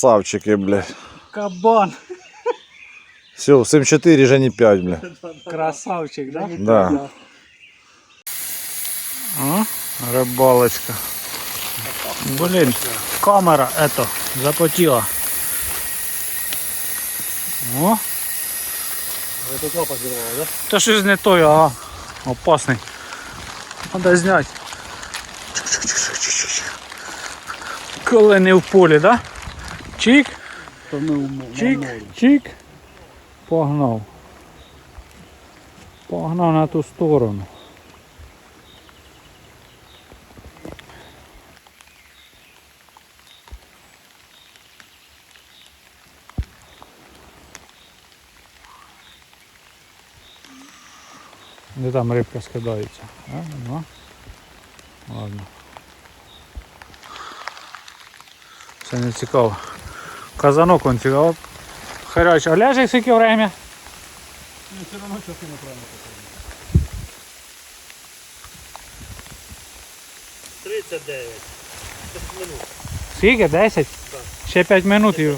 Красавчики, блядь. Кабан. Все, 7-4, вже не 5, блядь. Красавчик, да? Да. О, рибалочка. Блин, камера это запотіла. О. Это лапа сделала, да? Та щось не той, ага. Опасний. Надо зняти. Коли не в полі, да? Чик, чик, чик. Погнав. Погнав на ту сторону. Де там рибка скидається? А, нема? Ладно. Це не цікаво. Казанок он цікаво. Харяч, а ляже скільки время? Не, все равно часы неправильно. 39. 10 минут. Скільки? 10? Ще 5 минут і,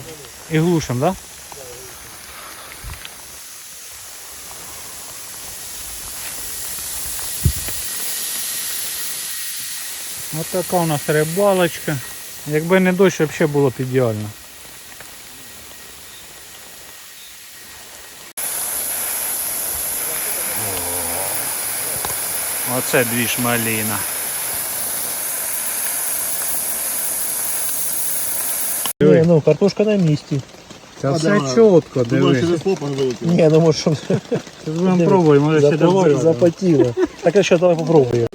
і глушим, да? Ось така у нас рибалочка. Якби не дощ, взагалі було б ідеально. Оце дві шмаліна. Не, ну картошка на месте. Це А, все да. чітко, Думаю, дивись. попа. Не, ну может он Будемо пробувати, може ще доволі. запотело. Так я сейчас давай попробую.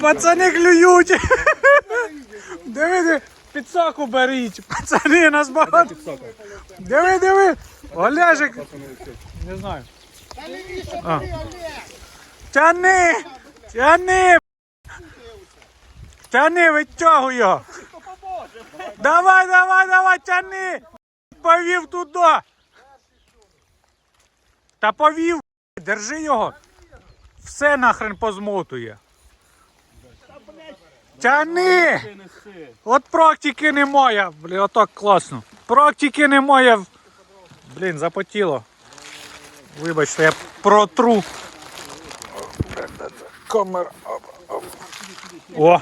Пацани клюють. Диви, диви, підсаку беріть. Пацани, нас багато. Диви, диви. Олежик. Не знаю. А. Тяни! Тяни! Тяни, витягуй його. Давай, давай, давай, тяни! Повів туди. Та повів. Держи його. Все нахрен позмотує. Тяни! От практики немає. Блін, отак класно. Практики немає. Блін, запотіло. Вибачте, я протру. Камера. О!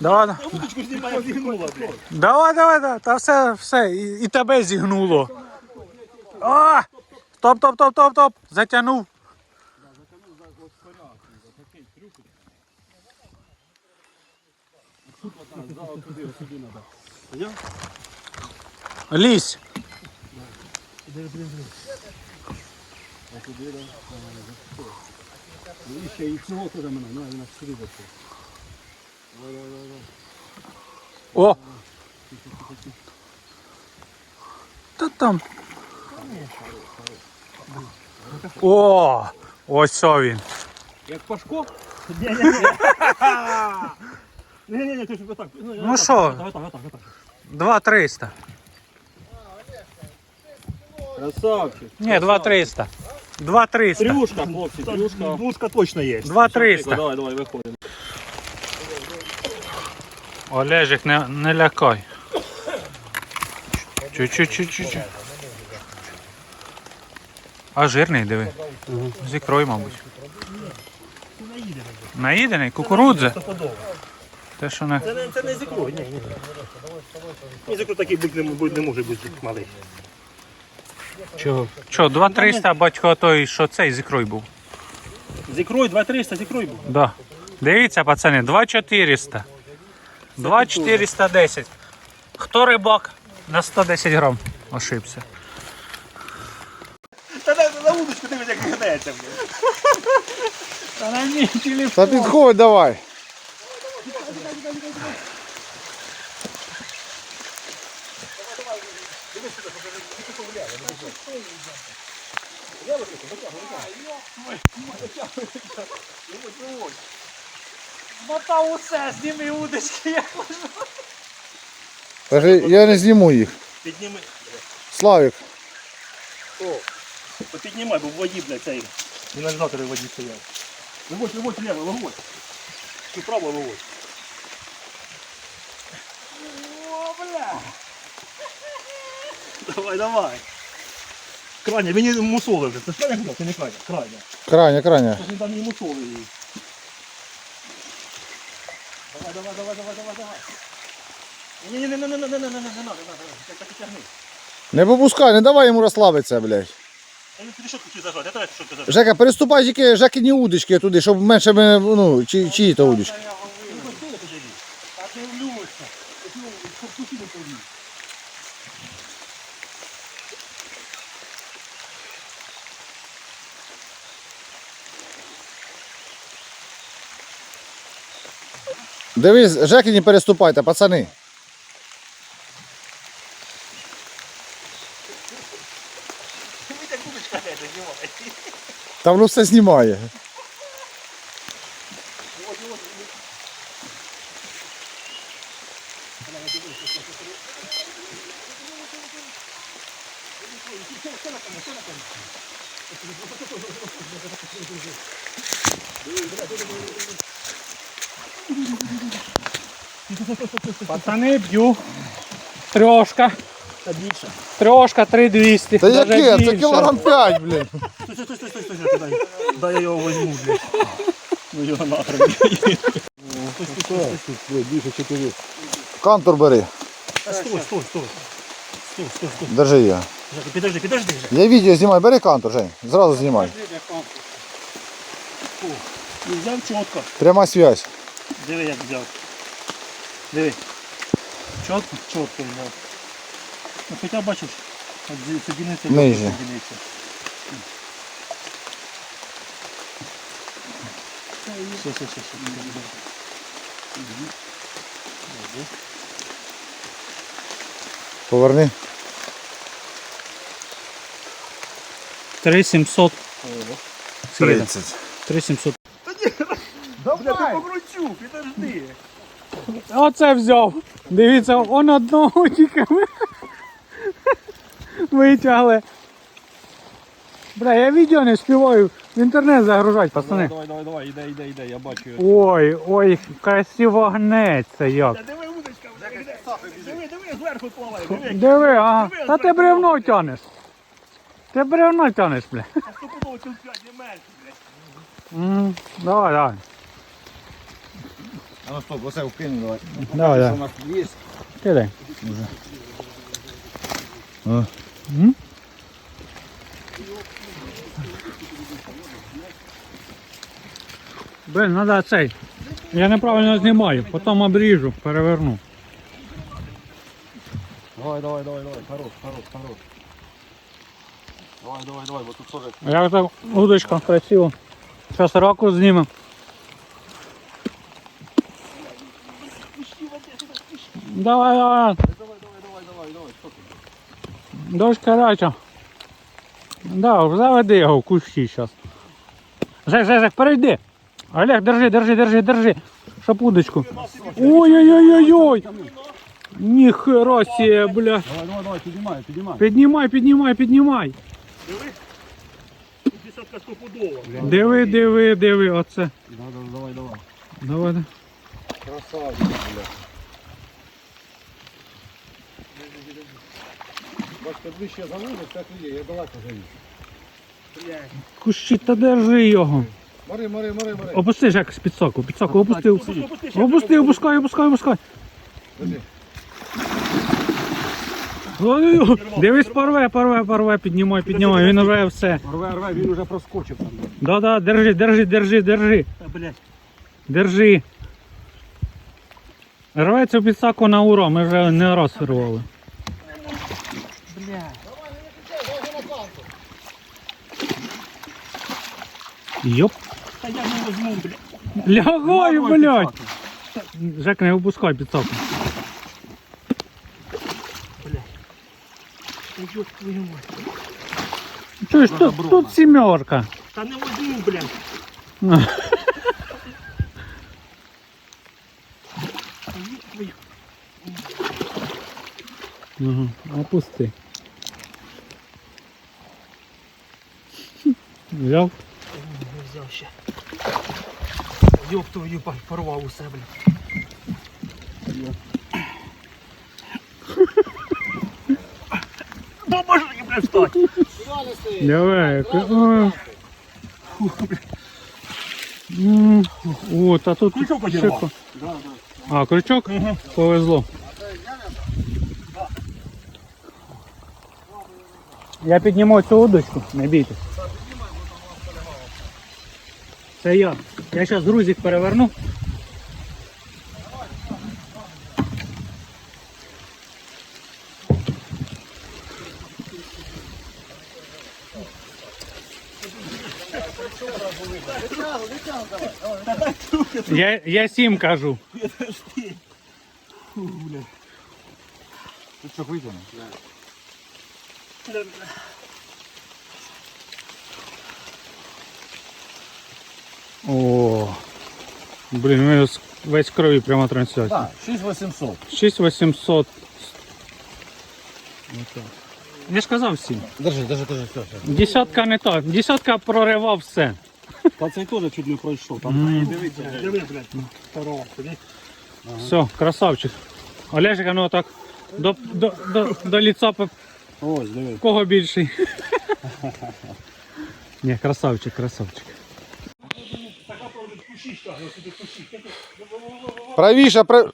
Давай, Удочку давай, давай, давай. Та все, все. І, і тебе зігнуло. А! Стоп, стоп, стоп, стоп, стоп. Затягнув. Лізь. І ще і цього теж мене, ну, він сюди зайшов. О! Та там. О! Ось що він. Як Пашко? Ні-ні-ні, ти ж отак. Ну що? Отак, отак, отак. 2-300. Красавчик. Ні, 2-300. 2-300. Трюшка, хлопці, трюшка. Двушка точно есть. 2-300. Давай, давай, виходимо. Олежик, не, не лякай. Чуть-чуть-чуть-чуть. А жирний, диви. З ікрою, мабуть. Наїдений? Кукурудзи? Те, що не. Це не, це не з ні, ні. Ні, з такий бути не, бути не може бути малий. Чого? Чо, 2-300, батько той, що цей з ікрою був. З ікрою 2-300, з ікрою був. Да. Дивіться, пацани, 2400. 2410. Хто рибак? На 110 грам. Ошибся. Та на, на удочку дивись, як гнеться. Та на мій телефон. Та підходь давай. Мота усе, зніми удочки, можна. Кажи, я не зніму їх. Підніми. Славік. То піднімай, бо в воді, блядь, цей. Міналізатори в воді стоять. Виводь, виводь, лево, виводь. Ти право виводь. Давай, давай. Краня, він мусоли вже. Це ж краня, це не краня, краня. Крайня, крайня. Це ж він там її мусоли її. Давай, давай, давай, давай, давай, давай. Ні, ні, ні, ні, ні, ні, ні, ні, не надо, не надо, так так і тягни. Не попускай, не давай йому розслабитися, блядь. Я не тобі хотів зажати, я тебе що ти зажати. Жека, переступай тільки Жекині удочки туди, щоб менше ми, ну, чи, чиї то удочки. А ти влюбишся. Щоб сусіди повів. Дивись, жеки не переступайте, пацани. Там воно все знімає. Thank you. Пацани б'ю. Трьошка. Та більше. Трьошка, три двісті. Та Даже яке? Це кілограм 5, блін. Стой, стой, стой, стой, стой, стой, дай. Дай я його візьму, блядь. Ну його нахрен. Стой, стой, стой, стой. Кантор бери. Стой, стой, стой. Стой, стой, стой. Держи я. Підожди, підожди. Я відео знімаю, бери кантор, Жень. Зразу знімай. Взяв чітко. Пряма связь. Диви, як взяв. Диви. Чітко? Чітко взяв. Ну, хоча бачиш, от соединиться. Нижнє. соединиться. Все, все, все, все. Поверни. Три сімсот. Скільки? 30. Три сімсот. Бля, ти покручу, підожди. Оце взяв. Дивіться, он одного тільки ви- витягли. Бля, я відео не співаю. В інтернет загружать, пацани. Давай, давай, давай, іде, іде, іде, я бачу. Ой, ой, красиво гнеться як. Та диви удочка, вже йде. Диви, диви, зверху плаває, диви. Диви, ага. Та ти бревно тянеш. Ти бревно тянеш, бля. А стопудово тут п'ять, не менше, блядь. М, Давай, давай. А ну стоп, оце вкину, давай. Давай, давай. нас тут є? Кидай. А. М? Блин, надо цей. Я неправильно знімаю, потім обріжу, переверну. Давай, давай, давай, давай, хорош, хорош, хорош. Давай, давай, давай, бо тут теж Як так удочка красиво. Зараз раку знімемо. Давай, давай. Давай, давай, давай, давай, давай. Дощ карача. Да, заведи його в кущі зараз. Жек, Жек, Жек, перейди. Олег, держи, держи, держи, держи. Щоб удочку. Ой-ой-ой-ой-ой. Ніхера себе, бля. Давай, давай, давай, піднімай, піднімай. Піднімай, піднімай, піднімай. Диви. Десятка стопудово. Диви, диви, диви, оце. Да, да, давай, давай. Давай. давай. Красавчик, бля. Бачите, ближче заводиш, так і є, я далеко завів. Кущі, та держи його. Мари, мари, мари, мари. Опусти Жек з підсоку, підсоку, опусти, опусти. Опусти, опускай, опускай, опускай. Держи. Ой, Дивись, порве, порве, порве, піднімай, піднімай, він вже все. Рве, рве, він уже проскочив там. Да-да, держи, держи, держи, держи, Та, блядь. держи. Рветься підсаку на уро, ми вже не раз рвали. Йоп. Та я не возьму, блядь. Лягай, блядь. Жек, не опускай підсаку. Та ёб твою мать. Чуєш, тут, тут сімерка. Та не возьму, блядь. Та ёб твою. Ага, опусти. Взяв. Ёб твою мать, порвав усе, блядь. може встати. Давай. О. М, та тут Крючок одірвав. по- А, крючок? Повезло. Я підніму цю удочку, не бійтесь. Це я. Я зараз грузик переверну. Я, я сім кажу. Ти що витягнув? О, блін, у мене весь крові прямо трансляція. Так, 6800. 6800. Я ж казав всім. Держи, держи, держи, все, все. Десятка не так. Десятка проривав все. Та цей теж чуть не пройшов. Там М. дивіться. Диви, блядь, второго. Все, красавчик. Олежик, а ну так. До, до, до, до ліца по- Ось, диви. кого більший. Ні, красавчик, красавчик. Правіше, прав...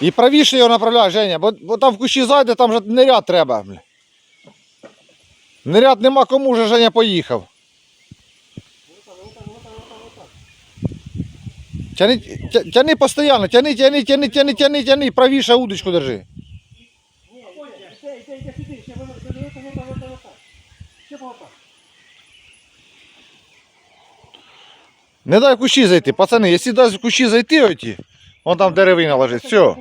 І правіше його направляй, Женя, бо, бо там в кущі зайде, там же неряд треба. Неряд нема кому, вже Женя поїхав. Тяни, тя- тяни постоянно, тяни, тяни, тяни, тяни, тяни, тяни, правіше удочку держи. Не дай в кущі зайти, пацани, якщо дасть в кущі зайти оті, вон там деревина лежить, все.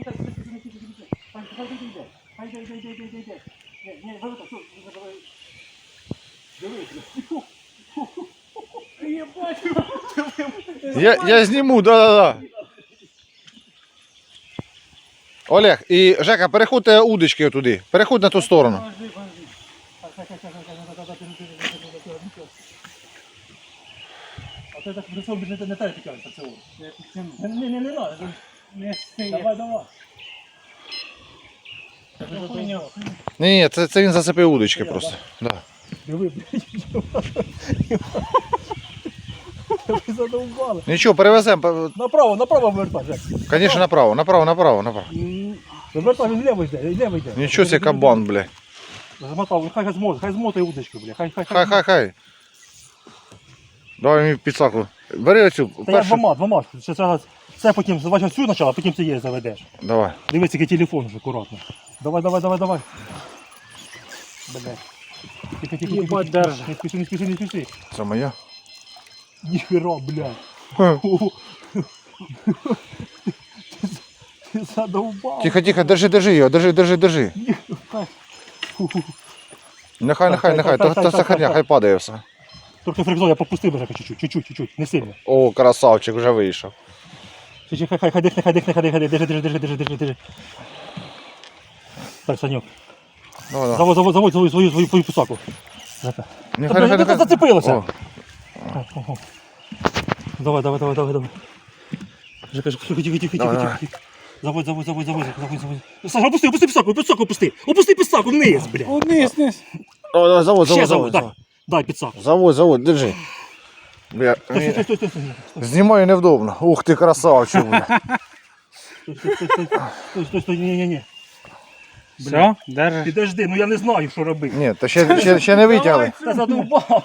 Я, я зніму, да-да-да. Олег і Жека, переходьте удочки туди. Переходь на ту сторону. А ти так прийшов, не те тікаєш, це. Не, не, не, не. Давай, давай. Ні, ні, це, це він зацепив удочки просто. Да. Диви, блядь. Ви задовбали. Нічого, перевеземо. Направо, направо вертай, Жек. Звісно, направо, направо, направо, направо. Вертай, він ліво йде, ліво йде. Нічого себе кабан, бля. Замотав, хай змотає, хай змотає удочку, бля. Хай, хай, Хай, хай, хай. хай. Давай мені підсаку. Бери оцю. Та я Першу. двома, двома. Це, це, це потім, бачиш, цю спочатку, а потім цієї заведеш. Давай. Дивись, який телефон вже акуратно. Давай, давай, давай, давай. Блядь. Тихо, тихо, тихо, Єбать, тихо. держи. Не спіши, не спіши, не спіши. Це моя. Ніхера, блядь. Ха. Ти задовбав. Тихо, тихо, держи, держи його, держи, держи, держи. Нехай, нехай, нехай, то, то сахарня, хай падає все. Тобто фрикзон я попустив вже чуть-чуть, чуть-чуть, чуть-чуть, не сильно. О, красавчик, вже вийшов. Чуть-чуть, хай, хай, хай, дихни, хай, дихни, хай, дихни, держи, держи, держи, держи, держи, держи. Так, Санюк, Давай, давай. заводь, заводь, заводь свою, свою, свою, свою писаку. Нехай, Та, нехай. ти зацепилося. О. Давай, давай, давай, давай, давай. Жека, Жека, тихо, тихо, тихо, тихо, тихо. Заводь, заводь, заводь, заводь, заводь, заводь. Саша, опусти, опусти писаку, писаку опусти. Опусти писаку вниз, блядь. Вниз, вниз. Давай, давай, завод, Ще завод, заводь, завод. дай. Завод, Дай писаку. завод, завод, держи. Бля, Стой, стой, стой, стой, стой. знімаю невдобно. Ух ти, красавчик, бля. Стой, стой, стой, стой, стой, стой, стой, ні, ні, ні. Все, держи. Підожди, ну я не знаю, що робити. Ні, то ще, ще, ще не витягли. Та задовбав.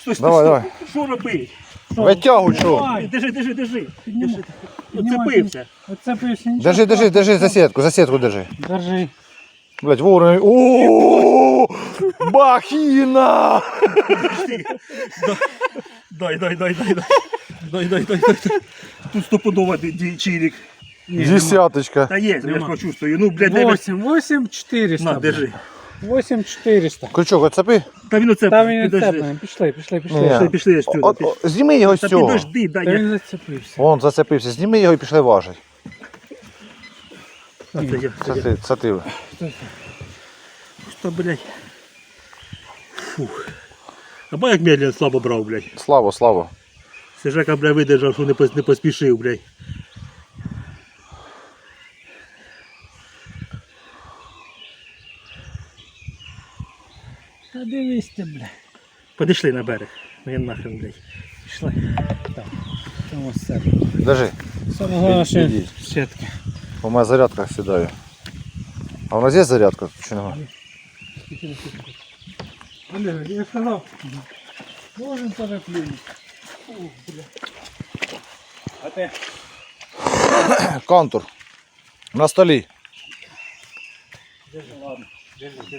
Стой, стой, Давай, стой. давай. Що робити? Витягуй, що? Держи, держи, держи. Піднімай. Оцепився. Оце пився нічого. Держи, держи, держи за сітку, за сітку держи. Держи. Блять, вовремя. О, Бахіна! Дай, дай, дай, дай, дай. Дай, дай, дай, дай. Тут стопудово ді- чирік. Десяточка. Та є, я Нема. ж почувствую. Ну, блядь, дай, 8, 8 400. На, держи. 8 400. Крючок оцепи. Та він оце, Та він не підожди. цеплений. Пішли, пішли, пішли. Ні. Пішли, пішли, я сюди. От, о, зніми його з Та цього. підожди, дай, Та я. він зацепився. Вон зацепився. Зніми його і пішли важить. Та, це я, це Це я. ти, це ти. Та, блядь. Фух. А ба як медленно слабо брав, блядь. Слава, слава. Це Жека, бля, видержав, що не, пос- не поспішив, блядь. Та дивись ти, бля. Подійшли на берег. Ну я нахрен, блядь. Пішли. Там ось це. Держи, Саме головне, що Ідіть. сітки. у мене зарядка сідає. А у нас є зарядка? Чи нема? Олег, я сказав, кожен переплюнь. А ти? Контур. На столі.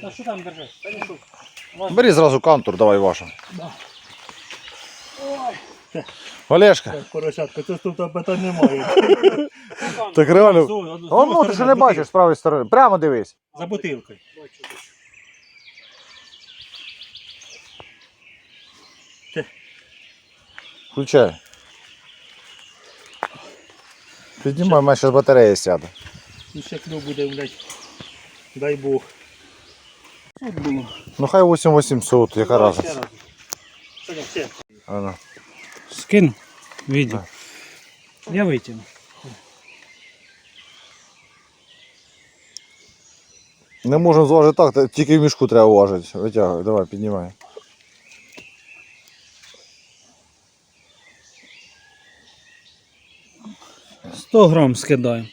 Та що там держиш? Та не шук. Бери зразу контур, давай вашу. Олешка, Поросятка, це тут питань немає. так реально. З- з- з О, ну ти ще не бачиш з правої сторони. Прямо дивись. За бутилкою. Включай. Піднімай, мене зараз батарея сяде. І ще клюв буде, блядь. Дай Бог. Тут було. Ну хай 8800, яка разниця. ще. Ну. Скину відео. Я витягну. Не можемо зважити так, та тільки в мішку треба важити. Витягуй, давай, піднімай. Сто грам скидаємо.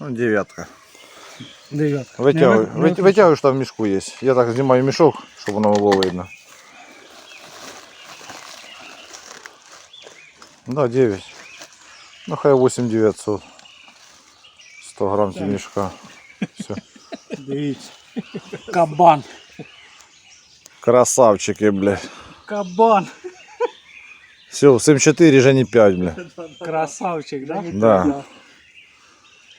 Ну, дев'ятка. Дев'ятка. Витягуй, Не ви- не вит- витягуй, що там в мішку є. Я так знімаю мішок, щоб воно було видно. Да, 9. Ну хай 8900. 100 грам ці мішка. Все. Дивіться. Кабан. Красавчики, блядь. Кабан. Все, 7-4, Жені 5, блядь. Красавчик, да? Да.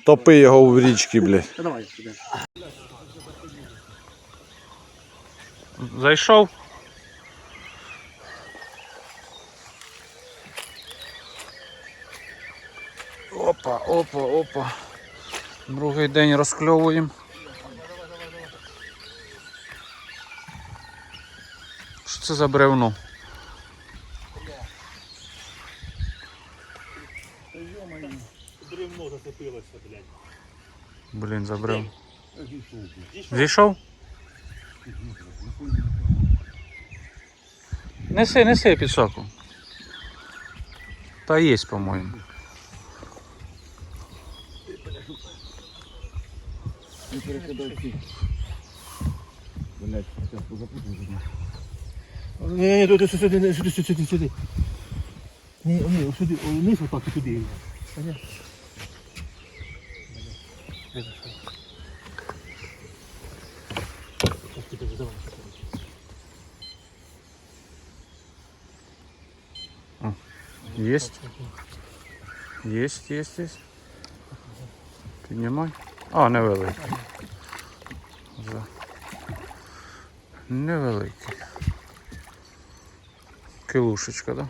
Топи його в річки, блядь. Давай сюди. Зайшов. Опа, опа, опа. Другий день розкльовуємо. Що це за бревно? Бревно зацепилося, блядь. Блін, за бревно. Зійшов? Неси, неси підсаку. Та є, по-моєму. Ні, ні, тут сюди, сюди, сюди, сюди, сюди. Ні, ні, сюди, вниз отак і туди. Понятно? Есть. Есть, есть, есть. Піднімай. А, невеликий. Невеликий. Килушечка, да?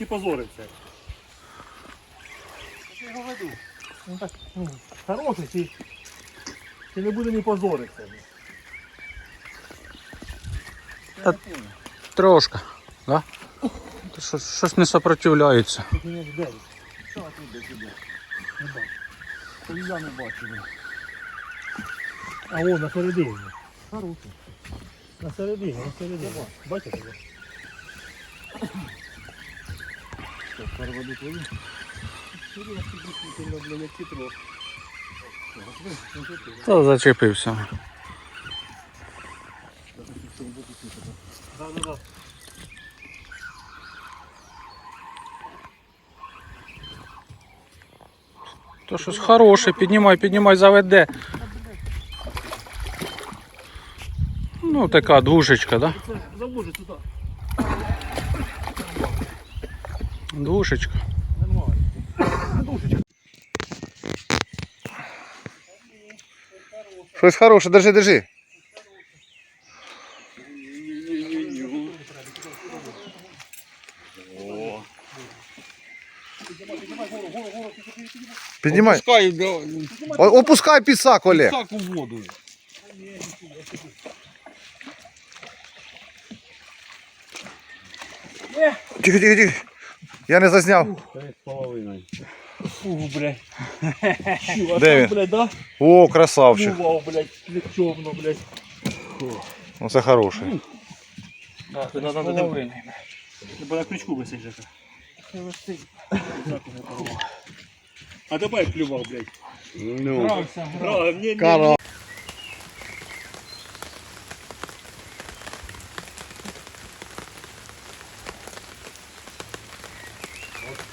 І позориться. Я його веду. Він так, ну, хороший, чи, чи не буде не позоритися. Трошка, да? Та Щось, щось не сопротивляється. Тут не де. Що тут де сюди? Не бачу. Та я не бачу. А вон на середині. Хороший. На середині, на середині. Бачите? Переводи твої. Та зачепився. То щось хороше, піднімай, піднімай, заведе. Ну, така двушечка, да? Завоже сюди. Двушечка. Нормально. Щось хороше, держи, держи. Піднімай. Пускай да, О- Опускай підсак, Олег. так у воду. Тихо, тихо, тихо. Я не зазняв. Три з половиною. Фу, блядь. Де він? блядь, да? О, красавчик. Вау, блядь, плечовно, блядь. Ну це хороший. Да, ти надо половини. Бо на крючку висить же. А давай клював, блядь. Ну, Гра, ні, ні, Кара.